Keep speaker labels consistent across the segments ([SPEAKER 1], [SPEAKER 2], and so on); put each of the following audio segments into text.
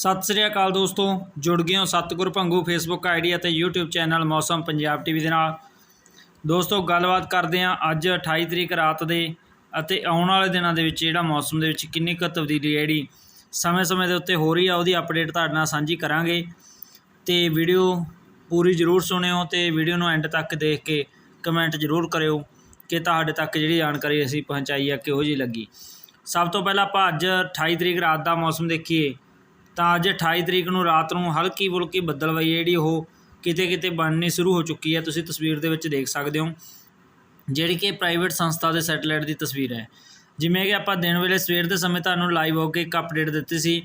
[SPEAKER 1] ਸਤਿ ਸ੍ਰੀ ਅਕਾਲ ਦੋਸਤੋ, ਜੁੜ ਗਏ ਹੋ ਸਤਿਗੁਰ ਭੰਗੂ ਫੇਸਬੁੱਕ ਆਈਡੀ ਅਤੇ YouTube channel Mausam Punjab TV ਦੇ ਨਾਲ। ਦੋਸਤੋ, ਗੱਲਬਾਤ ਕਰਦੇ ਹਾਂ ਅੱਜ 28 ਤਰੀਕ ਰਾਤ ਦੇ ਅਤੇ ਆਉਣ ਵਾਲੇ ਦਿਨਾਂ ਦੇ ਵਿੱਚ ਜਿਹੜਾ ਮੌਸਮ ਦੇ ਵਿੱਚ ਕਿੰਨੀ ਕੁ ਤਬਦੀਲੀ ਹੈ ਜਿਹੜੀ ਸਮੇਂ-ਸਮੇਂ ਦੇ ਉੱਤੇ ਹੋ ਰਹੀ ਆ, ਉਹਦੀ ਅਪਡੇਟ ਤੁਹਾਡੇ ਨਾਲ ਸਾਂਝੀ ਕਰਾਂਗੇ। ਤੇ ਵੀਡੀਓ ਪੂਰੀ ਜ਼ਰੂਰ ਸੁਣਿਓ ਤੇ ਵੀਡੀਓ ਨੂੰ ਐਂਡ ਤੱਕ ਦੇਖ ਕੇ ਕਮੈਂਟ ਜ਼ਰੂਰ ਕਰਿਓ ਕਿ ਤੁਹਾਡੇ ਤੱਕ ਜਿਹੜੀ ਜਾਣਕਾਰੀ ਅਸੀਂ ਪਹੁੰਚਾਈ ਆ, ਕਿਹੋ ਜਿਹੀ ਲੱਗੀ। ਸਭ ਤੋਂ ਪਹਿਲਾਂ ਆਪਾਂ ਅੱਜ 28 ਤਰੀਕ ਰਾਤ ਦਾ ਮੌਸਮ ਦੇਖੀਏ। ਤਾਂ ਅੱਜ 28 ਤਰੀਕ ਨੂੰ ਰਾਤ ਨੂੰ ਹਲਕੀ ਫੁਲਕੀ ਬੱਦਲਵਾਈ ਜਿਹੜੀ ਉਹ ਕਿਤੇ ਕਿਤੇ ਬਣਨੀ ਸ਼ੁਰੂ ਹੋ ਚੁੱਕੀ ਹੈ। ਤੁਸੀਂ ਤਸਵੀਰ ਦੇ ਵਿੱਚ ਦੇਖ ਸਕਦੇ ਹੋ ਜਿਹੜੀ ਕਿ ਪ੍ਰਾਈਵੇਟ ਸੰਸਥਾ ਦੇ ਸੈਟੇਲਾਈਟ ਦੀ ਤਸਵੀਰ ਹੈ। ਜਿਵੇਂ ਕਿ ਆਪਾਂ ਦਿਨ ਵੇਲੇ ਸਵੇਰ ਦੇ ਸਮੇਂ ਤੁਹਾਨੂੰ ਲਾਈਵ ਹੋ ਕੇ ਇੱਕ ਅਪਡੇਟ ਦਿੱਤੀ ਸੀ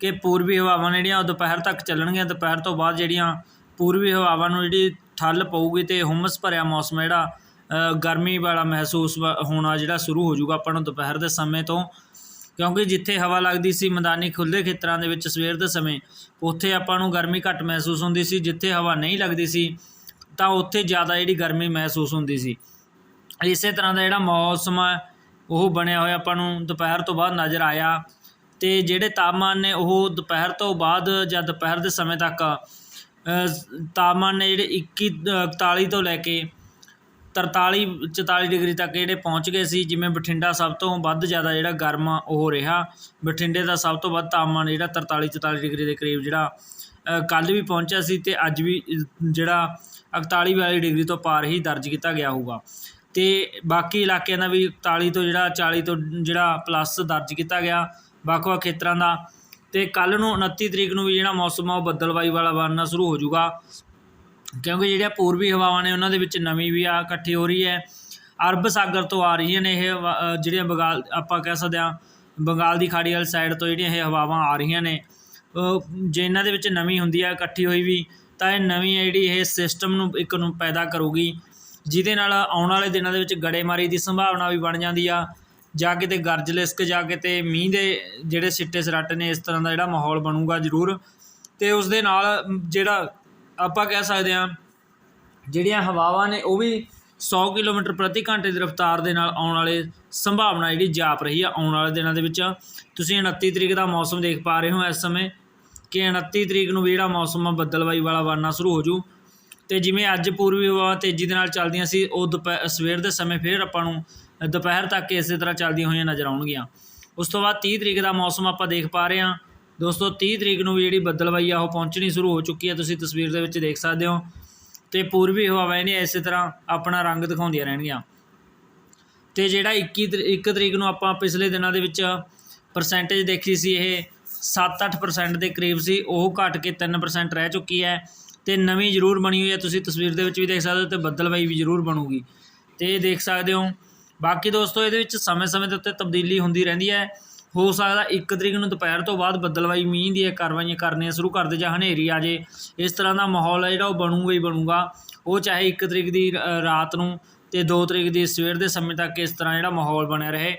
[SPEAKER 1] ਕਿ ਪੂਰਬੀ ਹਵਾਵਾਂ ਜਿਹੜੀਆਂ ਉਹ ਦੁਪਹਿਰ ਤੱਕ ਚੱਲਣਗੀਆਂ। ਦੁਪਹਿਰ ਤੋਂ ਬਾਅਦ ਜਿਹੜੀਆਂ ਪੂਰਬੀ ਹਵਾਵਾਂ ਨੂੰ ਜਿਹੜੀ ਠੱਲ ਪਊਗੀ ਤੇ ਹੁਮਸ ਭਰਿਆ ਮੌਸਮ ਜਿਹੜਾ ਗਰਮੀ ਵਾਲਾ ਮਹਿਸੂਸ ਵਾ- ਹੋਣਾ ਜਿਹੜਾ ਸ਼ੁਰੂ ਹੋ ਜਾਊਗਾ ਆਪਾਂ ਨੂੰ ਦੁਪਹਿਰ ਦੇ ਸਮੇਂ ਤੋਂ। ਕਿਉਂਕਿ ਜਿੱਥੇ ਹਵਾ ਲੱਗਦੀ ਸੀ ਮੈਦਾਨੀ ਖੁੱਲ੍ਹੇ ਖੇਤਰਾਂ ਦੇ ਵਿੱਚ ਸਵੇਰ ਦੇ ਸਮੇਂ ਉੱਥੇ ਆਪਾਂ ਨੂੰ ਗਰਮੀ ਘੱਟ ਮਹਿਸੂਸ ਹੁੰਦੀ ਸੀ। ਜਿੱਥੇ ਹਵਾ ਨਹੀਂ ਲੱਗਦੀ ਸੀ ਤਾਂ ਉੱਥੇ ਜ਼ਿਆਦਾ ਜਿਹੜੀ ਗਰਮੀ ਮਹਿਸੂਸ ਹੁੰਦੀ ਸੀ। ਇਸੇ ਤਰ੍ਹਾਂ ਦਾ ਜਿਹੜਾ ਮੌਸਮ ਹੈ ਉਹ ਬਣਿਆ ਹੋਇਆ ਆਪਾਂ ਨੂੰ ਦੁਪਹਿਰ ਤੋਂ ਬਾਅਦ ਨਜ਼ਰ ਆਇਆ। ਤੇ ਜਿਹੜੇ ਤਾਪਮਾਨ ਨੇ ਉਹ ਦੁਪਹਿਰ ਤੋਂ ਬਾਅਦ ਜਾਂ ਦੁਪਹਿਰ ਦੇ ਸਮੇਂ ਤੱਕ ਤਾਪਮਾਨ ਨੇ ਜਿਹੜੇ 21 ਅ, 41 ਤੋਂ ਲੈ ਕੇ 43 44 ਡਿਗਰੀ ਤੱਕ ਜਿਹੜੇ ਪਹੁੰਚ ਗਏ ਸੀ, ਜਿਵੇਂ ਬਠਿੰਡਾ ਸਭ ਤੋਂ ਵੱਧ ਜ਼ਿਆਦਾ ਜਿਹੜਾ ਗਰਮ ਆ ਉਹ ਰਿਹਾ। ਬਠਿੰਡੇ ਦਾ ਸਭ ਤੋਂ ਵੱਧ ਤਾਪਮਾਨ ਜਿਹੜਾ 43 44 ਡਿਗਰੀ ਦੇ ਕਰੀਬ ਜਿਹੜਾ ਕੱਲ੍ਹ ਵੀ ਪਹੁੰਚਿਆ ਸੀ ਅਤੇ ਅੱਜ ਵੀ ਜਿਹੜਾ 41 42 ਡਿਗਰੀ ਤੋਂ ਪਾਰ ਹੀ ਦਰਜ ਕੀਤਾ ਗਿਆ ਹੋਊਗਾ। ਅਤੇ ਬਾਕੀ ਇਲਾਕਿਆਂ ਦਾ ਵੀ 41 ਤੋਂ ਜਿਹੜਾ 40 ਤੋਂ ਜਿਹੜਾ ਪਲੱਸ ਦਰਜ ਕੀਤਾ ਗਿਆ, ਵੱਖ-ਵੱਖ ਖੇਤਰਾਂ ਦਾ। ਅਤੇ ਕੱਲ੍ਹ ਨੂੰ 29 ਤਰੀਕ ਨੂੰ ਵੀ ਜਿਹੜਾ ਮੌਸਮ ਆ, ਉਹ ਬੱਦਲਵਾਈ ਵਾਲਾ ਬਣਨਾ ਸ਼ੁਰੂ ਹੋ ਜਾਊਗਾ। ਕਿਉਂਕਿ ਜਿਹੜੀਆਂ ਪੂਰਬੀ ਹਵਾਵਾਂ ਨੇ ਉਹਨਾਂ ਦੇ ਵਿੱਚ ਨਮੀ ਵੀ ਆ, ਇਕੱਠੀ ਹੋ ਰਹੀ ਹੈ। ਅਰਬ ਸਾਗਰ ਤੋਂ ਆ ਰਹੀਆਂ ਨੇ ਇਹ ਜਿਹੜੀਆਂ ਬੰਗਾਲ, ਆਪਾਂ ਕਹਿ ਸਕਦੇ ਹਾਂ, ਬੰਗਾਲ ਦੀ ਖਾੜੀ ਵਾਲੀ ਸਾਈਡ ਤੋਂ ਜਿਹੜੀਆਂ ਇਹ ਹਵਾਵਾਂ ਆ ਰਹੀਆਂ ਨੇ। ਜੇ ਇਹਨਾਂ ਦੇ ਵਿੱਚ ਨਮੀ ਹੁੰਦੀ ਆ, ਇਕੱਠੀ ਹੋਈ ਵੀ, ਤਾਂ ਇਹ ਨਵੀਂ ਹੈ ਜਿਹੜੀ ਇਹ ਸਿਸਟਮ ਨੂੰ ਇੱਕ ਨੂੰ ਪੈਦਾ ਕਰੂਗੀ, ਜਿਹਦੇ ਨਾਲ ਆਉਣ ਵਾਲੇ ਦਿਨਾਂ ਦੇ ਵਿੱਚ ਗੜੇਮਾਰੀ ਦੀ ਸੰਭਾਵਨਾ ਵੀ ਬਣ ਜਾਂਦੀ ਆ। ਜਾਂ ਕਿਤੇ ਗਰਜ ਲਿਸਕ, ਜਾਂ ਕਿਤੇ ਮੀਂਹ ਦੇ ਜਿਹੜੇ ਸਿੱਟੇ ਸਰਾਟੇ ਨੇ, ਇਸ ਤਰ੍ਹਾਂ ਦਾ ਜਿਹੜਾ ਮਾਹੌਲ ਬਣੂਗਾ ਜ਼ਰੂਰ। ਤੇ ਉਸ ਦੇ ਨਾਲ ਜਿਹੜਾ ਆਪਾਂ ਕਹਿ ਸਕਦੇ ਹਾਂ, ਜਿਹੜੀਆਂ ਹਵਾਵਾਂ ਨੇ, ਉਹ ਵੀ 100 ਕਿਲੋਮੀਟਰ ਪ੍ਰਤੀ ਘੰਟੇ ਦੀ ਰਫ਼ਤਾਰ ਦੇ ਨਾਲ ਆਉਣ ਵਾਲੇ ਸੰਭਾਵਨਾ ਜਿਹੜੀ ਜਾਪ ਰਹੀ ਆ ਆਉਣ ਵਾਲੇ ਦਿਨਾਂ ਦੇ ਵਿੱਚ। ਤੁਸੀਂ 29 ਤਰੀਕ ਦਾ ਮੌਸਮ ਦੇਖ ਪਾ ਰਹੇ ਹੋ ਇਸ ਸਮੇਂ ਕਿ 29 ਤਰੀਕ ਨੂੰ ਵੀ ਜਿਹੜਾ ਮੌਸਮ ਆ, ਬੱਦਲਵਾਈ ਵਾਲਾ ਬਣਨਾ ਸ਼ੁਰੂ ਹੋ ਜੂ। ਤੇ ਜਿਵੇਂ ਅੱਜ ਪੂਰਬੀ ਹਵਾ ਤੇਜ਼ੀ ਦੇ ਨਾਲ ਚੱਲਦੀਆਂ ਸੀ, ਉਹ ਦੁਪਹਿਰ ਸਵੇਰ ਦੇ ਸਮੇਂ ਫਿਰ ਆਪਾਂ ਨੂੰ ਦੁਪਹਿਰ ਤੱਕ ਇਸੇ ਤਰ੍ਹਾਂ ਚੱਲਦੀਆਂ ਹੋਈਆਂ ਨਜ਼ਰ ਆਉਣਗੀਆਂ। ਉਸ ਤੋਂ ਬਾਅਦ 30 ਤਰੀਕ ਦਾ ਮੌਸਮ ਆਪਾਂ ਦੇਖ ਪਾ ਰਹੇ ਹਾਂ। ਦੋਸਤੋ 30 ਤਰੀਕ ਨੂੰ ਵੀ ਜਿਹੜੀ ਬੱਦਲਵਾਈ ਆ, ਉਹ ਪਹੁੰਚਣੀ ਸ਼ੁਰੂ ਹੋ ਚੁੱਕੀ ਹੈ ਤੁਸੀਂ ਤਸਵੀਰ ਦੇ ਵਿੱਚ ਦੇਖ ਸਕਦੇ ਹੋ। ਤੇ ਪੂਰਬੀ ਹਵਾਵਾਂ ਇਹਨੇ ਇਸੇ ਤਰ੍ਹਾਂ ਆਪਣਾ ਰੰਗ ਦਿਖਾਉਂਦੀਆਂ ਰਹਿਣਗੀਆਂ। ਤੇ ਜਿਹੜਾ 21 ਤਰੀ- ਇੱਕ ਤਰੀਕ ਨੂੰ ਆਪਾਂ ਪਿਛਲੇ ਦਿਨਾਂ ਦੇ ਵਿੱਚ ਪਰਸੈਂਟੇਜ ਦੇਖੀ ਸੀ, ਇਹ 7-8% ਦੇ ਕਰੀਬ ਸੀ, ਉਹ ਘਟ ਕੇ 3% ਰਹਿ ਚੁੱਕੀ ਹੈ। ਤੇ ਨਵੀਂ ਜ਼ਰੂਰ ਬਣੀ ਹੋਈ ਹੈ। ਤੁਸੀਂ ਤਸਵੀਰ ਦੇ ਵਿੱਚ ਵੀ ਦੇਖ ਸਕਦੇ ਹੋ ਤੇ ਬੱਦਲਵਾਈ ਵੀ ਜ਼ਰੂਰ ਬਣੂਗੀ। ਤੇ ਦੇਖ ਸਕਦੇ ਹੋ। ਬਾਕੀ ਦੋਸਤੋ, ਇਹਦੇ ਵਿੱਚ ਸਮੇਂ-ਸਮੇਂ ਦੇ ਉੱਤੇ ਤਬਦੀਲੀ ਹੁੰਦੀ ਰਹਿੰਦੀ ਹੈ। ਹੋ ਸਕਦਾ ਇੱਕ ਤਰੀਕ ਨੂੰ ਦੁਪਹਿਰ ਤੋਂ ਬਾਅਦ ਬੱਦਲਵਾਈ ਮੀਂਹ ਦੀਆਂ ਕਾਰਵਾਈਆਂ ਕਰਨੀਆਂ ਸ਼ੁਰੂ ਕਰ ਦੇ ਜਾਂ ਹਨੇਰੀ ਆ ਜੇ। ਇਸ ਤਰ੍ਹਾਂ ਦਾ ਮਾਹੌਲ ਹੈ ਜਿਹੜਾ ਉਹ ਬਣੂਗਾ ਹੀ ਬਣੂਗਾ। ਉਹ ਚਾਹੇ ਇੱਕ ਤਰੀਕ ਦੀ ਰਾਤ ਨੂੰ ਤੇ 2 ਤਰੀਕ ਦੀ ਸਵੇਰ ਦੇ ਸਮੇਂ ਤੱਕ ਇਸ ਤਰ੍ਹਾਂ ਜਿਹੜਾ ਮਾਹੌਲ ਬਣਿਆ ਰਹੇ।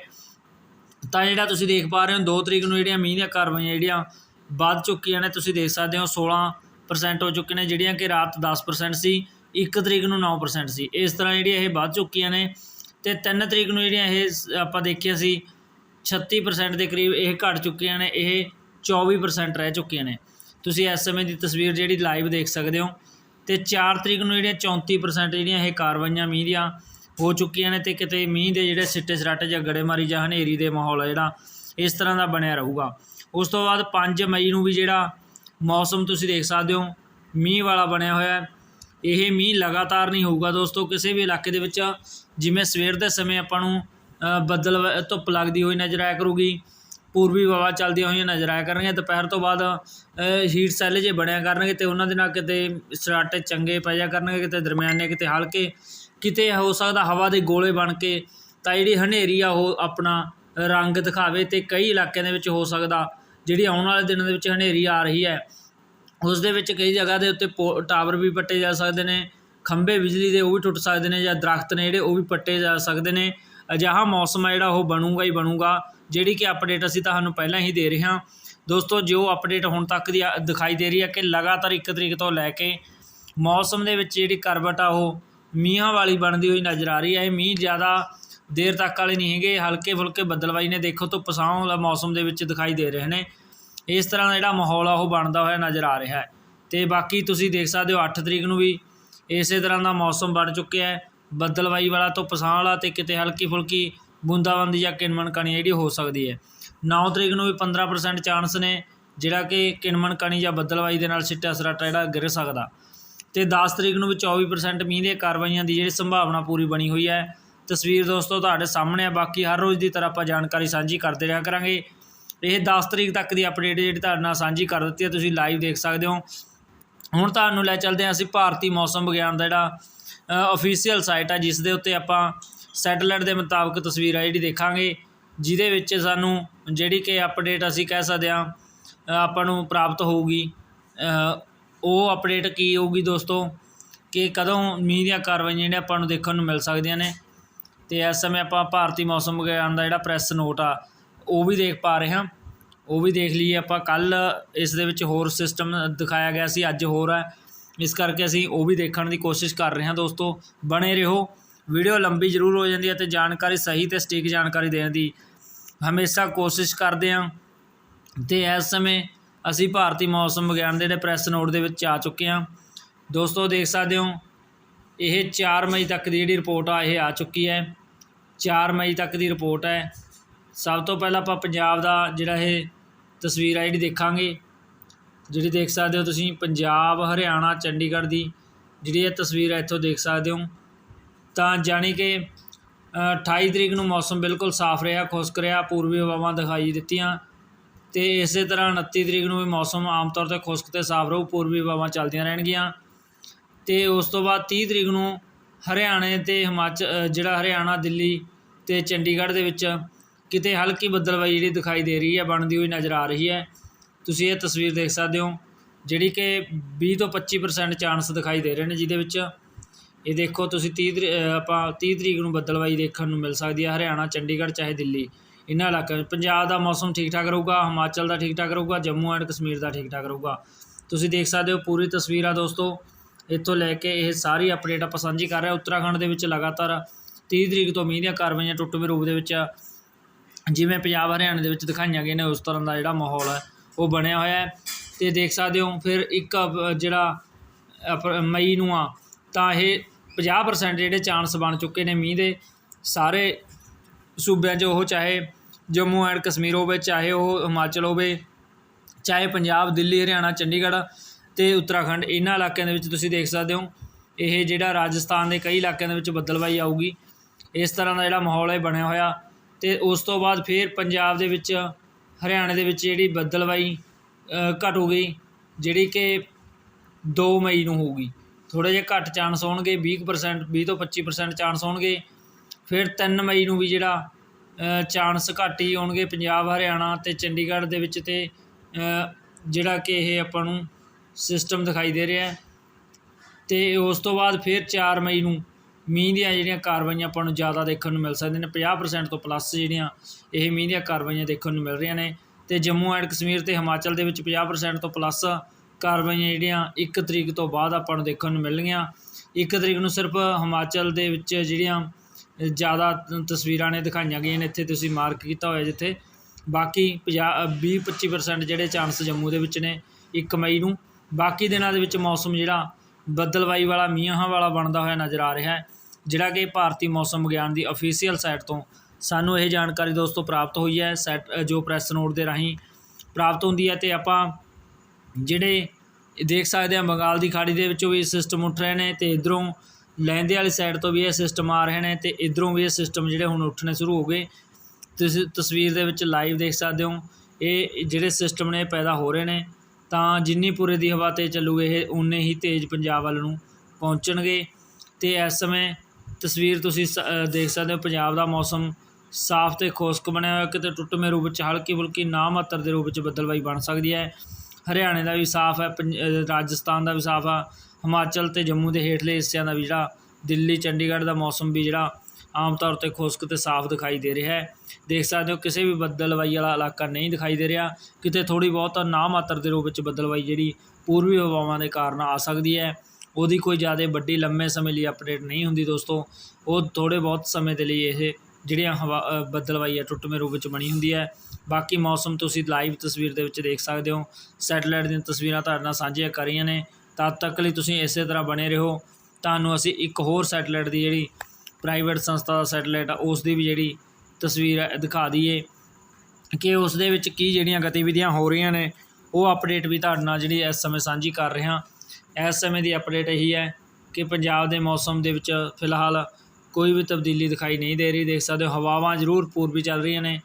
[SPEAKER 1] ਤਾਂ ਜਿਹੜਾ ਤੁਸੀਂ ਦੇਖ ਪਾ ਰਹੇ ਹੋ 2 ਤਰੀਕ ਨੂੰ ਜਿਹੜੀਆਂ ਮੀਂਹ ਦੀਆਂ ਕਾਰਵਾਈਆਂ ਜਿਹੜੀਆਂ ਵੱਧ ਚੁੱਕੀਆਂ ਨੇ, ਤੁਸੀਂ ਦੇਖ ਸਕਦੇ ਹੋ 16% ਹੋ ਚੁੱਕੇ ਨੇ, ਜਿਹੜੀਆਂ ਕਿ ਰਾਤ 10% ਸੀ 1 ਤਰੀਕ ਨੂੰ 9% ਸੀ। ਇਸ ਤਰ੍ਹਾਂ ਜਿਹੜੀਆਂ ਇਹ ਵੱਧ ਚੁੱਕੀਆਂ ਨੇ ਤੇ 3 ਤਰੀਕ ਨੂੰ ਜਿਹੜੀਆਂ ਇਹ ਆਪਾਂ ਦੇਖਿਆ ਸੀ 36% ਦੇ ਕਰੀਬ ਇਹ ਘਟ ਚੁੱਕੀਆਂ ਨੇ, ਇਹ 24% ਰਹਿ ਚੁੱਕੀਆਂ ਨੇ। ਤੁਸੀਂ ਇਸ ਸਮੇਂ ਦੀ ਤਸਵੀਰ ਜਿਹੜੀ ਲਾਈਵ ਦੇਖ ਸਕਦੇ ਹੋ ਤੇ 4 ਤਰੀਕ ਨੂੰ ਜਿਹੜੀਆਂ 34% ਜਿਹੜੀਆਂ ਇਹ ਕਾਰਵਾਈਆਂ ਮੀਂਹ ਦੀਆਂ ਹੋ ਚੁੱਕੀਆਂ ਨੇ ਤੇ ਕਿਤੇ ਮੀਂਹ ਦੇ ਜਿਹੜੇ ਸਿੱਟੇ ਸਰਾਟੇ ਜਾਂ ਗੜੇਮਾਰੀ ਜਾਂ ਹਨੇਰੀ ਦੇ ਮਾਹੌਲ ਆ ਜਿਹੜਾ, ਇਸ ਤਰ੍ਹਾਂ ਦਾ ਬਣਿਆ ਰਹੂਗਾ। ਉਸ ਤੋਂ ਬਾਅਦ 5 ਮਈ ਨੂੰ ਵੀ ਜਿਹੜਾ ਮੌਸਮ ਤੁਸੀਂ ਦੇਖ ਸਕਦੇ ਹੋ, ਮੀਂਹ ਵਾਲਾ ਬਣਿਆ ਹੋਇਆ ਹੈ। ਇਹ ਮੀਂਹ ਲਗਾਤਾਰ ਨਹੀਂ ਹੋਊਗਾ ਦੋਸਤੋ, ਕਿਸੇ ਵੀ ਇਲਾਕੇ ਦੇ ਵਿੱਚ, ਜਿਵੇਂ ਸਵੇਰ ਦੇ ਸਮੇਂ ਆਪਾਂ ਨੂੰ ਬੱਦਲ ਵ- ਧੁੱਪ ਲੱਗਦੀ ਹੋਈ ਨਜ਼ਰ ਆਇਆ ਕਰੂਗੀ। ਪੂਰਬੀ ਹਵਾ ਚੱਲਦੀਆਂ ਹੋਈਆਂ ਨਜ਼ਰ ਆਇਆ ਕਰਨਗੀਆਂ। ਦੁਪਹਿਰ ਤੋਂ ਬਾਅਦ ਹੀਟ ਸੈੱਲ ਜੇ ਬਣਿਆ ਕਰਨਗੇ ਤੇ ਉਹਨਾਂ ਦੇ ਨਾਲ ਕਿਤੇ ਸਰਾਟੇ ਚੰਗੇ ਪੈ ਜਾ ਕਰਨਗੇ, ਕਿਤੇ ਦਰਮਿਆਨੇ, ਕਿਤੇ ਹਲਕੇ, ਕਿਤੇ ਹੋ ਸਕਦਾ ਹਵਾ ਦੇ ਗੋਲੇ ਬਣ ਕੇ, ਤਾਂ ਜਿਹੜੀ ਹਨੇਰੀ ਆ ਉਹ ਆਪਣਾ ਰੰਗ ਦਿਖਾਵੇ ਤੇ ਕਈ ਇਲਾਕਿਆਂ ਦੇ ਵਿੱਚ ਹੋ ਸਕਦਾ, ਜਿਹੜੀ ਆਉਣ ਵਾਲੇ ਦਿਨਾਂ ਦੇ ਵਿੱਚ ਹਨੇਰੀ ਆ ਰਹੀ ਹੈ। ਉਸ ਦੇ ਵਿੱਚ ਕਈ ਜਗ੍ਹਾ ਦੇ ਉੱਤੇ ਪੋ- ਟਾਵਰ ਵੀ ਪੱਟੇ ਜਾ ਸਕਦੇ ਨੇ, ਖੰਭੇ ਬਿਜਲੀ ਦੇ ਉਹ ਵੀ ਟੁੱਟ ਸਕਦੇ ਨੇ ਜਾਂ ਦਰਖਤ ਨੇ ਜਿਹੜੇ ਉਹ ਵੀ ਪੱਟੇ ਜਾ ਸਕਦੇ ਨੇ। ਅਜਿਹਾ ਮੌਸਮ ਆ ਜਿਹੜਾ ਉਹ ਬਣੂਗਾ ਹੀ ਬਣੂਗਾ, ਜਿਹੜੀ ਕਿ ਅਪਡੇਟ ਅਸੀਂ ਤੁਹਾਨੂੰ ਪਹਿਲਾਂ ਹੀ ਦੇ ਰਹੇ ਹਾਂ। ਦੋਸਤੋ, ਜੋ ਅਪਡੇਟ ਹੁਣ ਤੱਕ ਦੀ ਆ- ਦਿਖਾਈ ਦੇ ਰਹੀ ਹੈ ਕਿ ਲਗਾਤਾਰ ਇੱਕ ਤਰੀਕ ਤੋਂ ਲੈ ਕੇ ਮੌਸਮ ਦੇ ਵਿੱਚ ਜਿਹੜੀ ਕਰਵਟ ਆ ਉਹ ਮੀਂਹਾਂ ਵਾਲੀ ਬਣਦੀ ਹੋਈ ਨਜ਼ਰ ਆ ਰਹੀ ਹੈ। ਇਹ ਮੀਂਹ ਜ਼ਿਆਦਾ ਦੇਰ ਤੱਕ ਵਾਲੇ ਨਹੀਂ ਹੈਗੇ ਹਲਕੇ ਫੁਲਕੇ ਬੱਦਲਵਾਈ ਨੇ ਦੇਖੋ ਧੁੱਪ ਛਾਂ ਵਾਲਾ ਮੌਸਮ ਦੇ ਵਿੱਚ ਦਿਖਾਈ ਦੇ ਰਹੇ ਨੇ। ਇਸ ਤਰ੍ਹਾਂ ਦਾ ਜਿਹੜਾ ਮਾਹੌਲ ਆ ਉਹ ਬਣਦਾ ਹੋਇਆ ਨਜ਼ਰ ਆ ਰਿਹਾ ਹੈ। ਤੇ ਬਾਕੀ ਤੁਸੀਂ ਦੇਖ ਸਕਦੇ ਹੋ 8 ਤਰੀਕ ਨੂੰ ਵੀ ਇਸੇ ਤਰ੍ਹਾਂ ਦਾ ਮੌਸਮ ਬਣ ਚੁੱਕਿਆ ਹੈ। ਬੱਦਲਵਾਈ ਵਾਲਾ, ਧੁੱਪ ਛਾਂ ਵਾਲਾ ਅਤੇ ਕਿਤੇ ਹਲਕੀ ਫੁਲਕੀ ਬੂੰਦਾਬਾਂਦੀ ਜਾਂ ਕਿਨਮਨ ਕਣੀ ਜਿਹੜੀ ਹੋ ਸਕਦੀ ਹੈ। ਨੌ ਤਰੀਕ ਨੂੰ ਵੀ 15% ਚਾਂਸ ਨੇ ਜਿਹੜਾ ਕਿ ਕਿਨਮਨ ਕਣੀ ਜਾਂ ਬੱਦਲਵਾਈ ਦੇ ਨਾਲ ਸਿੱਟਾ ਸਰਾਟਾ ਜਿਹੜਾ ਗਿਰ ਸਕਦਾ। ਤੇ 10 ਤਰੀਕ ਨੂੰ ਵੀ 24% ਮੀਂਹ ਦੇ ਕਾਰਵਾਈਆਂ ਦੀ ਜਿਹੜੀ ਸੰਭਾਵਨਾ ਪੂਰੀ ਬਣੀ ਹੋਈ ਹੈ। ਤਸਵੀਰ ਦੋਸਤੋ ਤੁਹਾਡੇ ਸਾਹਮਣੇ ਆ, ਬਾਕੀ ਹਰ ਰੋਜ਼ ਦੀ ਤਰ੍ਹਾਂ ਆਪਾਂ ਜਾਣਕਾਰੀ ਸਾਂਝੀ ਕਰਦੇ ਰਿਹਾ ਕਰਾਂਗੇ। ਇਹ 10 ਤਰੀਕ ਤੱਕ ਦੀ ਅਪਡੇਟ ਜਿਹੜੀ ਤੁਹਾਡੇ ਨਾਲ ਸਾਂਝੀ ਕਰ ਦਿੱਤੀ ਹੈ, ਤੁਸੀਂ ਲਾਈਵ ਦੇਖ ਸਕਦੇ ਹੋ। ਹੁਣ ਤੁਹਾਨੂੰ ਲੈ ਚੱਲਦੇ ਹਾਂ ਅਸੀਂ ਭਾਰਤੀ ਮੌਸਮ ਵਿਗਿਆਨ ਦਾ ਜਿਹੜਾ ਅਫੀਸ਼ੀਅਲ ਸਾਈਟ ਆ, ਜਿਸ ਦੇ ਉੱਤੇ ਆਪਾਂ ਸੈਟਲਾਈਟ ਦੇ ਮੁਤਾਬਕ ਤਸਵੀਰ ਆ ਜਿਹੜੀ ਦੇਖਾਂਗੇ, ਜਿਹਦੇ ਵਿੱਚ ਸਾਨੂੰ ਜਿਹੜੀ ਕਿ ਅਪਡੇਟ ਅਸੀਂ ਕਹਿ ਸਕਦੇ ਹਾਂ ਆਪਾਂ ਨੂੰ ਪ੍ਰਾਪਤ ਹੋਊਗੀ। ਉਹ ਅਪਡੇਟ ਕੀ ਹੋਊਗੀ ਦੋਸਤੋ? ਕਿ ਕਦੋਂ ਮੀਂਹ ਦੀਆਂ ਕਾਰਵਾਈਆਂ ਜਿਹੜੀਆਂ ਆਪਾਂ ਨੂੰ ਦੇਖਣ ਨੂੰ ਮਿਲ ਸਕਦੀਆਂ ਨੇ। ਤੇ ਇਸ ਸਮੇਂ ਆਪਾਂ ਭਾਰਤੀ ਮੌਸਮ ਵਿਗਿਆਨ ਦਾ ਜਿਹੜਾ ਪ੍ਰੈਸ ਨੋਟ ਆ, ਉਹ ਵੀ ਦੇਖ ਪਾ ਰਹੇ ਹਾਂ। ਉਹ ਵੀ ਦੇਖ ਲਈਏ ਆਪਾਂ ਕੱਲ ਇਸ ਦੇ ਵਿੱਚ ਹੋਰ ਸਿਸਟਮ ਦਿਖਾਇਆ ਗਿਆ ਸੀ, ਅੱਜ ਹੋਰ ਹੈ। ਇਸ ਕਰਕੇ ਅਸੀਂ ਉਹ ਵੀ ਦੇਖਣ ਦੀ ਕੋਸ਼ਿਸ਼ ਕਰ ਰਹੇ ਹਾਂ ਦੋਸਤੋ, ਬਣੇ ਰਹੋ। ਵੀਡੀਓ ਲੰਬੀ ਜ਼ਰੂਰ ਹੋ ਜਾਂਦੀ ਹੈ ਤੇ ਜਾਣਕਾਰੀ ਸਹੀ ਤੇ ਸਟੀਕ ਜਾਣਕਾਰੀ ਦੇਣ ਦੀ ਹਮੇਸ਼ਾ ਕੋਸ਼ਿਸ਼ ਕਰਦੇ ਹਾਂ। ਤੇ ਇਸ ਸਮੇਂ ਅਸੀਂ ਭਾਰਤੀ ਮੌਸਮ ਵਿਗਿਆਨ ਦੇ ਜਿਹੜੇ ਪ੍ਰੈਸ ਨੋਟ ਦੇ ਵਿੱਚ ਆ ਚੁੱਕੇ ਹਾਂ। ਦੋਸਤੋ, ਦੇਖ ਸਕਦੇ ਹੋ, ਇਹ 4 ਮਈ ਤੱਕ ਦੀ ਜਿਹੜੀ ਰਿਪੋਰਟ ਆ, ਇਹ ਆ ਚੁੱਕੀ ਹੈ। 4 ਮਈ ਤੱਕ ਦੀ ਰਿਪੋਰਟ ਹੈ। ਸਭ ਤੋਂ ਪਹਿਲਾਂ ਆਪਾਂ ਪੰਜਾਬ ਦਾ ਜਿਹੜਾ ਇਹ ਤਸਵੀਰ ਆ, ਜਿਹੜੀ ਦੇਖਾਂਗੇ। ਜਿਹੜੀ ਦੇਖ ਸਕਦੇ ਹੋ ਤੁਸੀਂ ਪੰਜਾਬ ਹਰਿਆਣਾ ਚੰਡੀਗੜ੍ਹ ਦੀ ਜਿਹੜੀ ਇਹ ਤਸਵੀਰ ਹੈ ਇੱਥੋਂ ਦੇਖ ਸਕਦੇ ਹੋ। ਤਾਂ ਜਾਣੀ ਕਿ ਅ, 28 ਤਰੀਕ ਨੂੰ ਮੌਸਮ ਬਿਲਕੁਲ ਸਾਫ਼ ਰਿਹਾ ਖੁਸ਼ਕ ਰਿਹਾ ਪੂਰਬੀ ਹਵਾਵਾਂ ਦਿਖਾਈ ਦਿੱਤੀਆਂ। ਤੇ ਇਸੇ ਤਰ੍ਹਾਂ 29 ਤਰੀਕ ਨੂੰ ਵੀ ਮੌਸਮ ਆਮ ਤੌਰ ਤੇ ਖੁਸ਼ਕ ਤੇ ਸਾਫ਼ ਰਹੂ ਪੂਰਬੀ ਹਵਾਵਾਂ ਚੱਲਦੀਆਂ ਰਹਿਣਗੀਆਂ। ਤੇ ਉਸ ਤੋਂ ਬਾਅਦ 30 ਤਰੀਕ ਨੂੰ ਹਰਿਆਣੇ ਤੇ ਹਿਮਾਚਲ ਜਿਹੜਾ ਹਰਿਆਣਾ ਦਿੱਲੀ ਤੇ ਚੰਡੀਗੜ੍ਹ ਦੇ ਵਿੱਚ ਕਿਤੇ ਹਲਕੀ ਬੱਦਲਵਾਈ ਜਿਹੜੀ ਦਿਖਾਈ ਦੇ ਰਹੀ ਹੈ ਬਣਦੀ ਹੋਈ ਨਜ਼ਰ ਆ ਰਹੀ ਹੈ। ਤੁਸੀਂ ਇਹ ਤਸਵੀਰ ਦੇਖ ਸਕਦੇ ਹੋ, ਜਿਹੜੀ ਕਿ 20 ਤੋਂ 25% ਚਾਂਸ ਦਿਖਾਈ ਦੇ ਰਹੇ ਨੇ ਜਿਹਦੇ ਵਿੱਚ ਇਹ ਦੇਖੋ ਤੁਸੀਂ 30 ਤਰੀ- ਆਪਾਂ 30 ਤਰੀਕ ਨੂੰ ਬੱਦਲਵਾਈ ਦੇਖਣ ਨੂੰ ਮਿਲ ਸਕਦੀ ਹੈ ਹਰਿਆਣਾ, ਚੰਡੀਗੜ੍ਹ ਚਾਹੇ ਦਿੱਲੀ ਇਹਨਾਂ ਇਲਾਕਿਆਂ ਵਿੱਚ। ਪੰਜਾਬ ਦਾ ਮੌਸਮ ਠੀਕ ਠਾਕ ਰਹੂਗਾ, ਹਿਮਾਚਲ ਦਾ ਠੀਕ ਠਾਕ ਰਹੂਗਾ, ਜੰਮੂ ਐਂਡ ਕਸ਼ਮੀਰ ਦਾ ਠੀਕ ਠਾਕ ਰਹੂਗਾ। ਤੁਸੀਂ ਦੇਖ ਸਕਦੇ ਹੋ ਪੂਰੀ ਤਸਵੀਰ ਆ ਦੋਸਤੋ, ਇੱਥੋਂ ਲੈ ਕੇ ਇਹ ਸਾਰੀ ਅਪਡੇਟ ਆਪਾਂ ਸਾਂਝੀ ਕਰ ਰਹੇ ਹਾਂ। ਉੱਤਰਾਖੰਡ ਦੇ ਵਿੱਚ ਲਗਾਤਾਰ 30 ਤਰੀਕ ਤੋਂ ਮੀਂਹ ਦੀਆਂ ਕਾਰਵਾਈਆਂ ਟੁੱਟਵੇਂ ਰੂਪ ਦੇ ਵਿੱਚ ਜਿਵੇਂ ਪੰਜਾਬ, ਹਰਿਆਣਾ ਦੇ ਵਿੱਚ ਦਿਖਾਈਆਂ ਗਈਆਂ ਨੇ, ਉਸ ਤਰ੍ਹਾਂ ਦਾ ਜਿਹੜਾ ਮਾਹੌਲ ਹੈ। ਉਹ ਬਣਿਆ ਹੋਇਆ ਅਤੇ ਦੇਖ ਸਕਦੇ ਹੋ, ਫਿਰ ਇੱਕ ਜਿਹੜਾ ਅਪ- ਮਈ ਨੂੰ ਆ, ਤਾਂ ਇਹ 50% ਜਿਹੜੇ ਚਾਂਸ ਬਣ ਚੁੱਕੇ ਨੇ ਮੀਂਹ ਦੇ। ਸਾਰੇ ਸੂਬਿਆਂ 'ਚ ਉਹ ਚਾਹੇ ਜੰਮੂ ਐਂਡ ਕਸ਼ਮੀਰ ਹੋਵੇ, ਚਾਹੇ ਉਹ ਹਿਮਾਚਲ ਹੋਵੇ, ਚਾਹੇ ਪੰਜਾਬ, ਦਿੱਲੀ, ਹਰਿਆਣਾ, ਚੰਡੀਗੜ੍ਹ ਅਤੇ ਉੱਤਰਾਖੰਡ, ਇਹਨਾਂ ਇਲਾਕਿਆਂ ਦੇ ਵਿੱਚ ਤੁਸੀਂ ਦੇਖ ਸਕਦੇ ਹੋ, ਇਹ ਜਿਹੜਾ ਰਾਜਸਥਾਨ ਦੇ ਕਈ ਇਲਾਕਿਆਂ ਦੇ ਵਿੱਚ ਬੱਦਲਵਾਈ ਆਊਗੀ। ਇਸ ਤਰ੍ਹਾਂ ਦਾ ਜਿਹੜਾ ਮਾਹੌਲ ਹੈ ਬਣਿਆ ਹੋਇਆ। ਅਤੇ ਉਸ ਤੋਂ ਬਾਅਦ ਫਿਰ ਪੰਜਾਬ ਦੇ ਵਿੱਚ ਹਰਿਆਣੇ ਦੇ ਵਿੱਚ ਜਿਹੜੀ ਬੱਦਲਵਾਈ ਅ, ਘਟੂਗੀ ਜਿਹੜੀ ਕਿ ਦੋ ਮਈ ਨੂੰ ਹੋਊਗੀ ਥੋੜ੍ਹੇ ਜਿਹੇ ਘੱਟ ਚਾਂਸ ਹੋਣਗੇ 20% 20 ਤੋਂ 25% ਚਾਂਸ ਹੋਣਗੇ। ਫਿਰ 3 ਮਈ ਨੂੰ ਵੀ ਜਿਹੜਾ ਚਾਂਸ ਘੱਟ ਹੀ ਹੋਣਗੇ ਪੰਜਾਬ ਹਰਿਆਣਾ ਤੇ ਚੰਡੀਗੜ੍ਹ ਦੇ ਵਿੱਚ ਤੇ ਜਿਹੜਾ ਕਿ ਇਹ ਆਪਾਂ ਨੂੰ ਸਿਸਟਮ ਦਿਖਾਈ ਦੇ ਰਿਹਾ ਹੈ। ਤੇ ਉਸ ਤੋਂ ਬਾਅਦ ਫਿਰ 4 ਮਈ ਨੂੰ ਮੀਂਹ ਦੀਆਂ ਜਿਹੜੀਆਂ ਕਾਰਵਾਈਆਂ ਆਪਾਂ ਨੂੰ ਜ਼ਿਆਦਾ ਦੇਖਣ ਨੂੰ ਮਿਲ ਸਕਦੀਆਂ ਨੇ 50% ਤੋਂ ਪਲੱਸ ਜਿਹੜੀਆਂ ਇਹ ਮੀਂਹ ਦੀਆਂ ਕਾਰਵਾਈਆਂ ਦੇਖਣ ਨੂੰ ਮਿਲ ਰਹੀਆਂ ਨੇ। ਤੇ ਜੰਮੂ ਐਂਡ ਕਸ਼ਮੀਰ ਤੇ ਹਿਮਾਚਲ ਦੇ ਵਿੱਚ 50% ਤੋਂ ਪਲੱਸ ਕਾਰਵਾਈਆਂ ਜਿਹੜੀਆਂ 1 ਤਰੀਕ ਤੋਂ ਬਾਅਦ ਆਪਾਂ ਨੂੰ ਦੇਖਣ ਨੂੰ ਮਿਲਣਗੀਆਂ। 1 ਤਰੀਕ ਨੂੰ ਸਿਰਫ ਹਿਮਾਚਲ ਦੇ ਵਿੱਚ ਜਿਹੜੀਆਂ ਜ਼ਿਆਦਾ ਤਸਵੀਰਾਂ ਨੇ ਦਿਖਾਈਆਂ ਗਈਆਂ ਨੇ, ਇੱਥੇ ਤੁਸੀਂ ਮਾਰਕ ਕੀਤਾ ਹੋਇਆ ਜਿੱਥੇ। ਬਾਕੀ 50 20 25% ਜਿਹੜੇ ਚਾਂਸ ਜੰਮੂ ਦੇ ਵਿੱਚ ਨੇ 1 ਮਈ ਨੂੰ। ਬਾਕੀ ਦਿਨਾਂ ਦੇ ਵਿੱਚ ਮੌਸਮ ਜਿਹੜਾ ਬੱਦਲਵਾਈ ਵਾਲਾ ਮੀਂਹਾਂ ਵਾਲਾ ਬਣਦਾ ਹੋਇਆ ਨਜ਼ਰ ਆ ਰਿਹਾ ਹੈ, ਜਿਹੜਾ ਕਿ ਭਾਰਤੀ ਮੌਸਮ ਵਿਗਿਆਨ ਦੀ ਅਫੀਸ਼ੀਅਲ ਸਾਈਟ ਤੋਂ ਸਾਨੂੰ ਇਹ ਜਾਣਕਾਰੀ ਦੋਸਤੋ ਪ੍ਰਾਪਤ ਹੋਈ ਹੈ ਸੈਟ ਜੋ ਪ੍ਰੈਸ ਨੋਟ ਦੇ ਰਾਹੀਂ ਪ੍ਰਾਪਤ ਹੁੰਦੀ ਹੈ ਤੇ ਆਪਾਂ ਜਿਹੜੇ ਦੇਖ ਸਕਦੇ ਹਾਂ ਬੰਗਾਲ ਦੀ ਖਾੜੀ ਦੇ ਵਿੱਚੋਂ ਵੀ ਸਿਸਟਮ ਉੱਠ ਰਹੇ ਨੇ ਤੇ ਇਧਰੋਂ ਲਹਿੰਦੇ ਵਾਲੀ ਸਾਈਡ ਤੋਂ ਵੀ ਇਹ ਸਿਸਟਮ ਆ ਰਹੇ ਨੇ ਤੇ ਇਧਰੋਂ ਵੀ ਇਹ ਸਿਸਟਮ ਜਿਹੜੇ ਹੁਣ ਉੱਠਣੇ ਸ਼ੁਰੂ ਹੋ ਗਏ। ਤੁਸੀਂ ਤਸਵੀਰ ਦੇ ਵਿੱਚ ਲਾਈਵ ਦੇਖ ਸਕਦੇ ਹੋ, ਇਹ ਜਿਹੜੇ ਸਿਸਟਮ ਨੇ ਇਹ ਪੈਦਾ ਹੋ ਰਹੇ ਨੇ। ਤਾਂ ਜਿੰਨੀ ਪੂਰੇ ਦੀ ਹਵਾ ਤੇ ਚੱਲੂਗੇ, ਇਹ ਉਨੇ ਹੀ ਤੇਜ਼ ਪੰਜਾਬ ਵੱਲ ਨੂੰ ਪਹੁੰਚਣਗੇ। ਅਤੇ ਇਸ ਸਮੇਂ ਤਸਵੀਰ ਤੁਸੀਂ ਸ- ਦੇਖ ਸਕਦੇ ਹੋ, ਪੰਜਾਬ ਦਾ ਮੌਸਮ ਸਾਫ਼ ਅਤੇ ਖੁਸ਼ਕ ਬਣਿਆ ਹੋਇਆ, ਕਿਤੇ ਟੁੱਟਵੇਂ ਰੂਪ ਵਿੱਚ ਹਲਕੀ ਫੁਲਕੀ ਨਾ ਮਾਤਰ ਦੇ ਰੂਪ ਵਿੱਚ ਬੱਦਲਵਾਈ ਬਣ ਸਕਦੀ ਹੈ। ਹਰਿਆਣੇ ਦਾ ਵੀ ਸਾਫ਼ ਹੈ, ਪੰਜ- ਰਾਜਸਥਾਨ ਦਾ ਵੀ ਸਾਫ਼ ਆ, ਹਿਮਾਚਲ ਅਤੇ ਜੰਮੂ ਦੇ ਹੇਠਲੇ ਹਿੱਸਿਆਂ ਦਾ ਵੀ ਜਿਹੜਾ ਦਿੱਲੀ, ਚੰਡੀਗੜ੍ਹ ਦਾ ਮੌਸਮ ਵੀ ਜਿਹੜਾ ਆਮ ਤੌਰ ਤੇ ਖੁਸ਼ਕ ਤੇ ਸਾਫ਼ ਦਿਖਾਈ ਦੇ ਰਿਹਾ ਹੈ। ਦੇਖ ਸਕਦੇ ਹੋ ਕਿਸੇ ਵੀ ਬੱਦਲਵਾਈ ਵਾਲਾ ਇਲਾਕਾ ਨਹੀਂ ਦਿਖਾਈ ਦੇ ਰਿਹਾ। ਕਿਤੇ ਥੋੜੀ ਬਹੁਤ ਨਾ ਮਾਤਰ ਦੇ ਰੂਪ ਵਿੱਚ ਬੱਦਲਵਾਈ ਜਿਹੜੀ ਪੂਰਬੀ ਹਵਾਵਾਂ ਦੇ ਕਾਰਨ ਆ ਸਕਦੀ ਹੈ। ਉਹਦੀ ਕੋਈ ਜ਼ਿਆਦਾ ਵੱਡੀ ਲੰਮੇ ਸਮੇਂ ਲਈ ਅਪਡੇਟ ਨਹੀਂ ਹੁੰਦੀ ਦੋਸਤੋ। ਉਹ ਥੋੜੇ ਬਹੁਤ ਸਮੇਂ ਦੇ ਲਈ ਇਹ ਜਿਹੜੀਆਂ ਹਵਾ ਅ, ਬੱਦਲਵਾਈ ਹੈ ਟੁੱਟਵੇਂ ਰੂਪ ਵਿੱਚ ਬਣੀ ਹੁੰਦੀ ਹੈ। ਬਾਕੀ ਮੌਸਮ ਤੁਸੀਂ ਲਾਈਵ ਤਸਵੀਰ ਦੇ ਵਿੱਚ ਦੇਖ ਸਕਦੇ ਹੋ। ਸੈਟੇਲਾਈਟ ਦੀਆਂ ਤਸਵੀਰਾਂ ਤੁਹਾਡੇ ਨਾਲ ਸਾਂਝੀਆਂ ਕਰੀਆਂ ਨੇ। ਤਦ ਤੱਕ ਲਈ ਤੁਸੀਂ ਇਸੇ ਤਰ੍ਹਾਂ ਬਣੇ ਰਹੋ। ਤੁਹਾਨੂੰ ਅਸੀਂ ਇੱਕ ਹੋਰ ਸੈਟੇਲਾਈਟ ਦੀ ਜਿਹੜੀ ਪ੍ਰਾਈਵੇਟ ਸੰਸਥਾ ਦਾ ਸੈਟਲਾਈਟ ਆ ਉਸ ਦੀ ਵੀ ਜਿਹੜੀ ਤਸਵੀਰ ਹੈ ਦਿਖਾ ਦਈਏ ਕਿ ਉਸ ਦੇ ਵਿੱਚ ਕੀ ਜਿਹੜੀਆਂ ਗਤੀਵਿਧੀਆਂ ਹੋ ਰਹੀਆਂ ਨੇ, ਉਹ ਅਪਡੇਟ ਵੀ ਤੁਹਾਡੇ ਨਾਲ ਜਿਹੜੀ ਇਸ ਸਮੇਂ ਸਾਂਝੀ ਕਰ ਰਿਹਾ। ਇਸ ਸਮੇਂ ਦੀ ਅਪਡੇਟ ਇਹੀ ਹੈ ਕਿ ਪੰਜਾਬ ਦੇ ਮੌਸਮ ਦੇ ਵਿੱਚ ਫਿਲਹਾਲ ਕੋਈ ਵੀ ਤਬਦੀਲੀ ਦਿਖਾਈ ਨਹੀਂ ਦੇ ਰਹੀ, ਦੇਖ ਸਕਦੇ ਹੋ, ਹਵਾਵਾਂ ਜ਼ਰੂਰ ਪੂਰਬੀ ਚੱਲ ਰਹੀਆਂ ਨੇ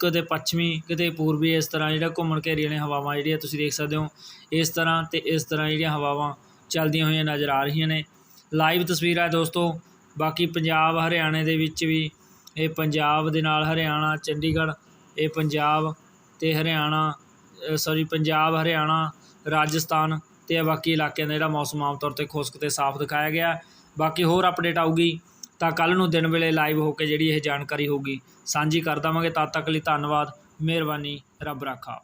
[SPEAKER 1] ਕਦੇ ਪੱਛਮੀ ਕਦੇ ਪੂਰਬੀ ਇਸ ਤਰ੍ਹਾਂ ਜਿਹੜਾ ਘੁੰਮਣ ਘੇਰੀਆਂ ਨੇ ਹਵਾਵਾਂ ਜਿਹੜੀਆਂ, ਤੁਸੀਂ ਦੇਖ ਸਕਦੇ ਹੋ, ਇਸ ਤਰ੍ਹਾਂ ਤੇ ਇਸ ਤਰ੍ਹਾਂ ਜਿਹੜੀਆਂ ਹਵਾਵਾਂ ਚੱਲਦੀਆਂ ਹੋਈਆਂ ਨਜ਼ਰ ਆ ਰਹੀਆਂ ਨੇ। ਲਾਈਵ ਤਸਵੀਰ ਹੈ ਦੋਸਤੋ ਬਾਕੀ ਪੰਜਾਬ, ਹਰਿਆਣੇ ਦੇ ਵਿੱਚ ਵੀ ਇਹ ਪੰਜਾਬ ਦੇ ਨਾਲ ਹਰਿਆਣਾ, ਚੰਡੀਗੜ੍ਹ, ਇਹ ਪੰਜਾਬ ਅਤੇ ਹਰਿਆਣਾ ਸੋਰੀ ਪੰਜਾਬ, ਹਰਿਆਣਾ, ਰਾਜਸਥਾਨ ਤੇ ਬਾਕੀ ਇਲਾਕਿਆਂ ਦਾ ਜਿਹੜਾ ਮੌਸਮ ਆਮ ਤੌਰ ਤੇ ਖੁਸ਼ਕ ਅਤੇ ਸਾਫ਼ ਦਿਖਾਇਆ ਗਿਆ। ਬਾਕੀ ਹੋਰ ਅਪਡੇਟ ਆਊਗੀ ਤਾਂ ਕੱਲ੍ਹ ਨੂੰ ਦਿਨ ਵੇਲੇ ਲਾਈਵ ਹੋ ਕੇ ਜਿਹੜੀ ਇਹ ਜਾਣਕਾਰੀ ਹੋਊਗੀ। ਸਾਂਝੀ ਕਰ ਦੇਵਾਂਗੇ। ਤਦ ਤੱਕ ਲਈ ਧੰਨਵਾਦ। ਮਿਹਰਬਾਨੀ। ਰੱਬ ਰਾਖਾ।